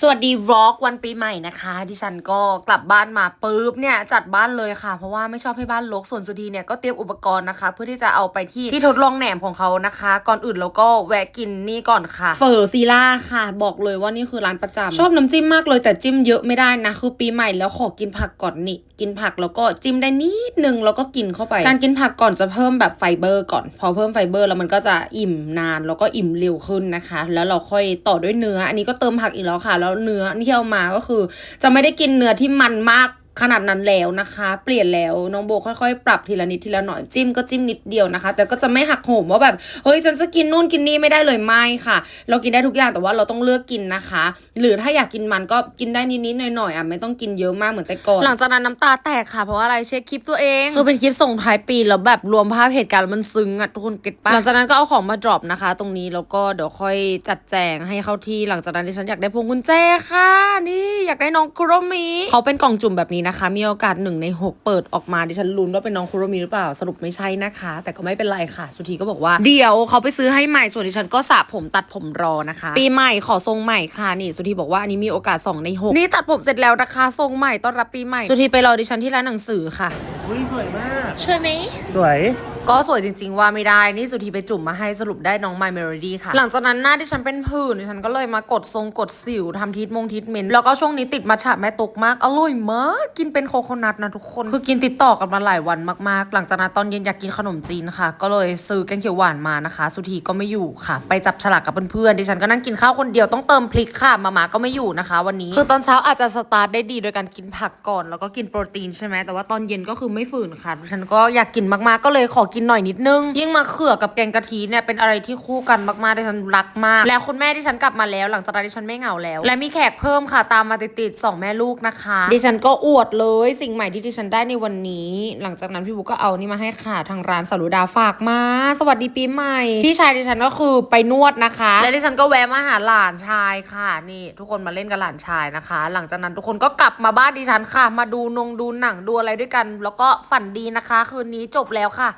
สวัสดีวอล์กวันปีใหม่นะคะดิฉันก็กลับบ้านมาปุ๊บเนี่ยจัดบ้านเลยค่ะ เพราะว่าไม่ชอบให้บ้านรกส่วนสุธีเนี่ยก็เตรียมอุปกรณ์นะคะ เพื่อที่จะเอาไปที่ที่ทดลองแหนมของเขานะคะ ก่อนอื่นเราก็แวะกินนี่ก่อนค่ะเฟอร์ซีล่าค่ะ บอกเลยว่านี่คือร้านประจำชอบน้ำจิ้มมากเลยแต่จิ้มเยอะไม่ได้นะ คือปีใหม่แล้วขอกินผักก่อนนี่กินผักแล้วก็จิ้มได้นิดนึงแล้วก็กินเข้าไป การกินผักก่อนจะเพิ่มแบบไฟเบอร์ก่อน พอเพิ่มไฟเบอร์แล้วมันก็จะอิ่มนานแล้วก็อิ่มเร็วขึ้นนะคะ แล้วเราค่อยต่อด้วยเนื้ออันนี้ก็เติมผักอีกแล้วค่ะแล้วเนื้อที่เอามาก็คือ จะไม่ได้กินเนื้อที่มันมาก ขนาดนั้นแล้วนะคะ เปลี่ยนแล้วน้องโบค่อยๆ ปรับทีละนิดทีละหน่อยจิ้มก็จิ้มนิดเดียวนะคะ แต่ก็จะไม่หักโหมว่าแบบเฮ้ยฉันจะกินนู่นกินนี่ไม่ได้เลยไม่ค่ะ เรากินได้ทุกอย่างแต่ว่าเราต้องเลือกกินนะคะ หรือถ้าอยากกินมันก็กินได้นิดๆหน่อยๆอะไม่ต้องกินเยอะมากเหมือนแต่ก่อนหลังจากนั้นน้ำตาแตกค่ะเพราะว่าอะไรเช็คคลิปตัวเองคือเป็นคลิปส่งท้ายปีแล้วแบบรวมภาพเหตุการณ์แล้วมันซึ้งอะทุกคนเก็ตปะหลังจากนั้นก็เอาของมาดรอปนะคะ ตรงนี้แล้วก็เดี๋ยวค่อยจัดแจงให้เข้าที่หลังจากนั้นดิฉันอยากได้พวงกุญแจค่ะ นี่อยากได้น้องคุโรมิเขาเป็นกล่องจุ่มแบบนี้นะคะ มีโอกาสหนึ่งในหกเปิดออกมาดิฉันลุ้นว่าเป็นน้องคุโรมิหรือเปล่าสรุปไม่ใช่นะคะ แต่ก็ไม่เป็นไรค่ะ สุธีก็บอกว่าเดี๋ยวเขาไปซื้อให้ใหม่ส่วนดิฉันก็สระผมตัดผมรอนะคะ ปีใหม่ขอทรงใหม่ค่ะนี่สุธีบอกว่าอันนี้มีโอกาสสองในหกนี่ตัดผมเสร็จแล้วนะคะทรงใหม่ต้อนรับปีใหม่สุธีไปรอดิฉันที่ร้านหนังสือค่ะอุ้ยสวยมาก ช่วยไหม สวยก็สวยจริงๆว่าไม่ได้ นี่สุธีไปจุ่มมาให้สรุปได้น้อง My Melody ค่ะ หลังจากนั้นหน้าที่ฉันเป็นผื่นดิฉันก็เลยมากดทรงกดสิวทำทิทมงทิทเมน แล้วก็ช่วงนี้ติดมาฉะแม่ตกมาก อร่อยมาก กินเป็นโคโคนัทนะทุกคน คือกินติดต่อกันมาหลายวันมากๆ หลังจากนั้นตอนเย็นอยากกินขนมจีนค่ะ ก็เลยซื้อแกงเขียวหวานมานะคะ สุธีก็ไม่อยู่ค่ะ ไปจับฉลากกับเพื่อนๆดิฉันก็นั่งกินข้าวคนเดียวต้องเติมพริกค่ะมาม่าก็ไม่อยู่นะคะ วันนี้ คือตอนเช้าอาจจะสตาร์ทได้ดีโดยการกินผักก่อน แล้วก็กินโปรตีนใช่ไหมแต่ว่าตอนเย็นก็คือไม่ฝืนค่ะดิฉันก็อยากกินมากๆก็เลยขอกินหน่อยนิดนึง ยิ่งมาเขือกับแกงกะทิเนี่ยเป็นอะไรที่คู่กันมากๆดิฉันรักมาก แล้วคุณแม่ดิฉันกลับมาแล้ว หลังจากนั้นดิฉันไม่เหงาแล้ว และมีแขกเพิ่มค่ะตามมาติดๆสองแม่ลูกนะคะ ดิฉันก็อวดเลยสิ่งใหม่ที่ดิฉันได้ในวันนี้ หลังจากนั้นพี่บุ๊กก็เอานี่มาให้ค่ะทางร้านสารุดาฝากมา สวัสดีปีใหม่ พี่ชายดิฉันก็คือไปนวดนะคะ และดิฉันก็แวะมาหาหลานชายค่ะ นี่ ทุกคนมาเล่นกับหลานชายนะคะ หลังจากนั้นทุกคนก็กลับมาบ้านดิฉันค่ะ มาดูนงดูหนังดูอะไรด้วยกัน แล้วก็ฝันดีนะคะ คืนนี้จบแล้วค่ะ